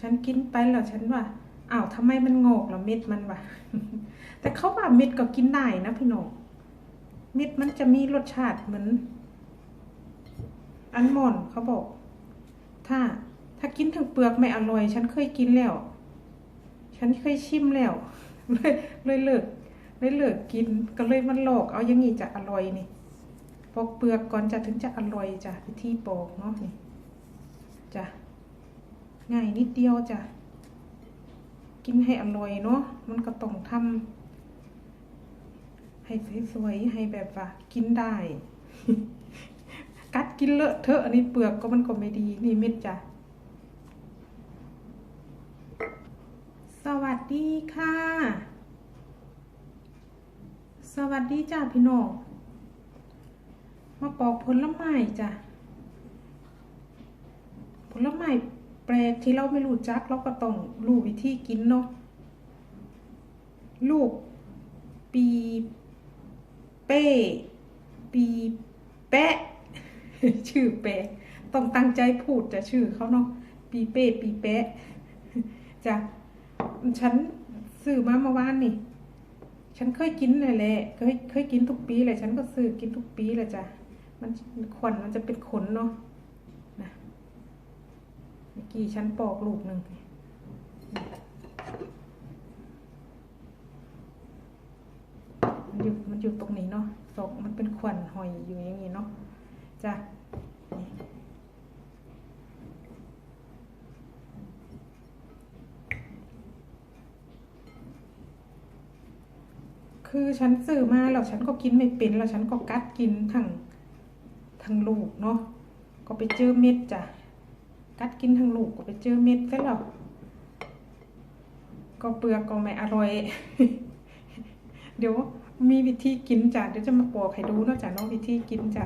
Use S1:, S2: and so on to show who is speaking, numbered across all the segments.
S1: ฉันกินไปแล้วฉันว่าอ้าวทำไมมันงอกแล้วเม็ดมันวะแต่เขาว่าเม็ดก็กินได้นะพี่น้องเม็ดมันจะมีรสชาติเหมือน อันมอนด์เขาบอก ถ้า ถ้ากินทั้งเปลือกไม่อร่อย ฉันเคยกินแล้ว ฉันเคยชิมแล้วเลยเลยเลิกเลยเลิกกินก็เลยมันหลอก เอาอย่างงี้จะอร่อยนี่ปอกเปลือกก่อนจะถึงจะอร่อยจ้ะวิธีปอกเนาะนี่จ้ะ ง่ายนิดเดียวจ้ะ กินให้อร่อยเนาะ มันก็ต้องทำให้สวยๆ ให้แบบว่า กินได้ กัดกินเลอะเทอะ อันนี้เปลือกก็มันก็ไม่ดี นี่เม็ดจ้ะ สวัสดีค่ะ สวัสดีจ้าพี่น้องมาปอกผลไม้จ้ะผลไม้ แปลกที่เราไม่รู้จักเราก็ต้องรู้วิธีกินเนาะลูกปีเป้ปีแปะ ชื่อแปะต้องตั้งใจพูดจะชื่อเขาเนาะปีเป้ปีแปะจ้ะฉันซื้อมาเมื่อวานนี่ ฉันเคยกินเลยแหละเคยเคยกินทุกปีเลยฉันก็ซื้อกินทุกปีเลยจ้ะมันขนมันจะเป็นขนเนาะ กี้ฉันปอกลูกหนึ่งมันอยู่มันอยู่ตรงนี้เนาะศอกมันเป็นขวัญหอยอยู่อย่างนี้เนาะจ้ะคือฉันซื้อมาแล้วฉันก็กินไม่เป็นแล้วฉันก็กัดกินทั้งทั้งลูกเนาะก็ไปเจอเม็ดจ้ะ กัดกินทั้งลูกก็ไปเจอเม็ดซะแล้วก็เปลือกก็ไม่อร่อย เดี๋ยวมีวิธีกินจ้ะเดี๋ยวจะมาบอกให้ดูนาะจ้ะเนาะวิธีกินจ้ะ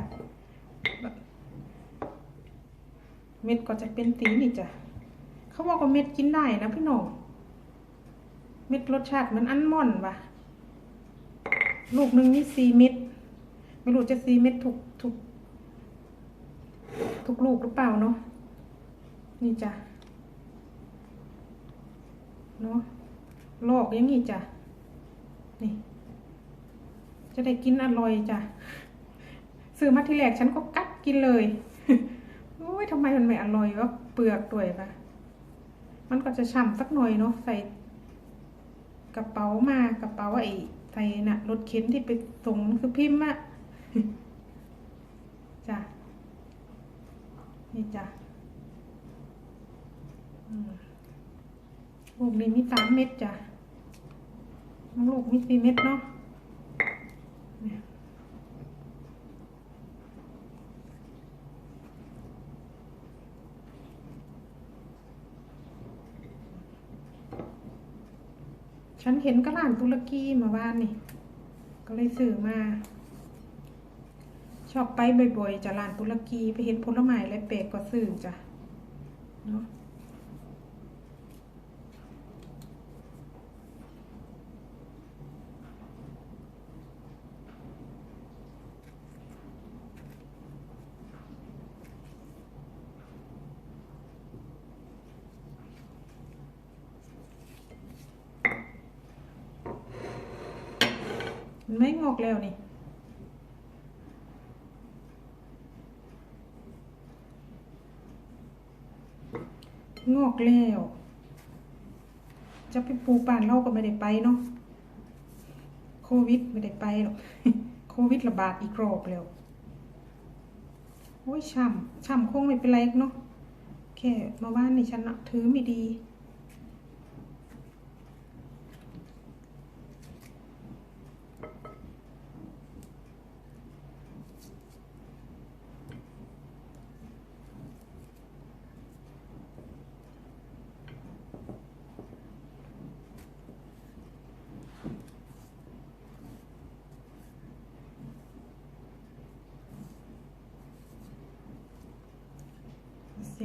S1: เม็ดก็จะเป็นสีนี่จ้ะเขาบอกว่าเม็ดกินได้นะพี่น้องเม็ดรสชาติเหมือนอัลมอนด์ว่ะลูกหนึ่งนี่สี่เม็ดไม่รู้จะสี่เม็ดทุกทุกทุกลูกหรือเปล่าเนาะ นี่จ้ะเนาะลอกอย่างงี้จ้ะนี่ จะได้กินอร่อยจ้ะซื้อมาทีแรกฉันก็กัดกินเลยโอ้ยทำไมมันไม่อร่อยวะเปลือกด้วยปะมันก็จะฉ่ำสักหน่อยเนาะใส่กระเป๋ามากระเป๋าไอ้ไทยน่ะรถเข็นที่ไปส่งนังคือพิมพ์อะจ้ะนี่จ้ะ ลูกนี้มีสามเม็ดจ้ะลูกมีสี่เม็ดเนาะฉันเห็นกระหล่านตุรกีมาบ้านนี่ ก็เลยซื้อมา ชอบไปบ่อยๆจากร้านตุรกีไปเห็นผลไม้และแปลกก็ซื้อจ้ะ เนาะ ไม่งอกแล้วนี่งอกแล้ว จะไปปลูกบ้านเราก็ไม่ได้ไปเนาะโควิดไม่ได้ไปหรอกโควิดระบาดอีกรอบแล้วโอ้ยช่ำช่ำคงไม่เป็นไรเนาะแค่มาบ้านนี่ฉันนะถือไม่ดี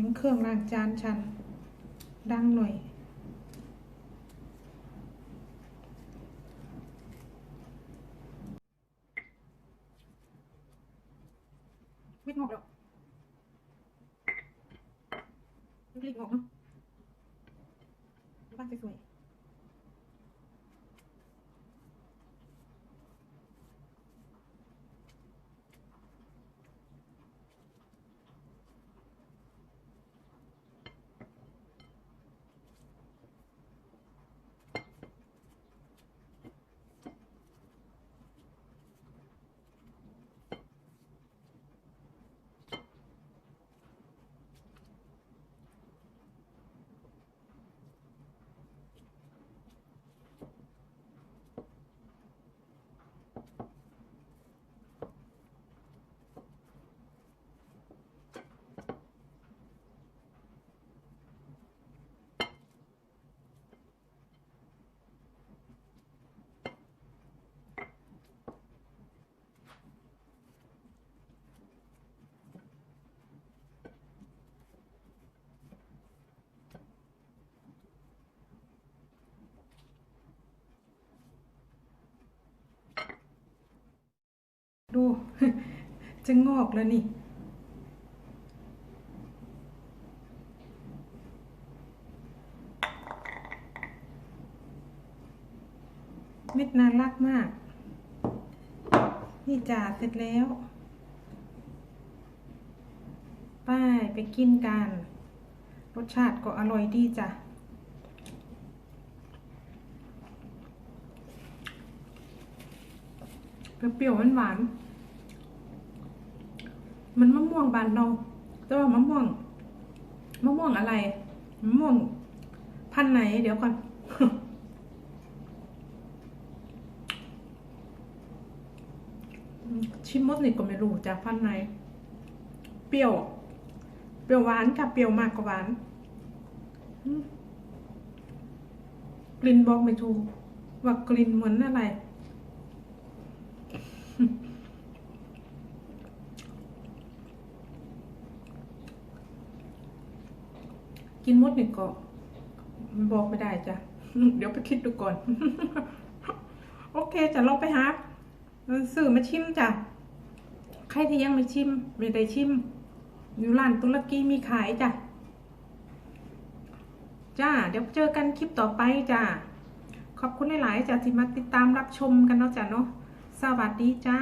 S1: เสียงเครื่องล้างจานฉัน ดังหน่อย ไม่งอกแล้วรีบงอกเนาะสวย จะงอกแล้วนี่ เม็ดน่ารักมาก นี่จ่าเสร็จแล้วไป้ายไปกินกัน รสชาติก็อร่อยดีจ้ะเปรี้ยวหวานๆ มันมะม่วงบานเราแต่ว่ามะม่วงมะม่วงอะไรมะม่วงพันไหน เดี๋ยวก่อนชิมมดนี่ก็ไม่รู้จากพันไหน เปรี้ยว เปรี้ยวหวานค่ะเปรี้ยวมากกว่าหวานกลิ่นบอกไม่ถูกว่ากลิ่นเหมือนอะไร กินมดนี่ก็บอกไม่ได้จ้ะ เดี๋ยวไปคิดดูก่อน โอเคจะลองไปหาสื่อมาชิมจ้ะ ใครที่ยังไม่ชิม ไม่ได้ชิม อยู่ร้านตุรกีมีขายจ้ะ จ้า เดี๋ยวเจอกันคลิปต่อไปจ้ะ ขอบคุณหลาย ๆ จ้ะที่มาติดตามรับชมกันเนาะจ้ะเนาะ สวัสดีจ้า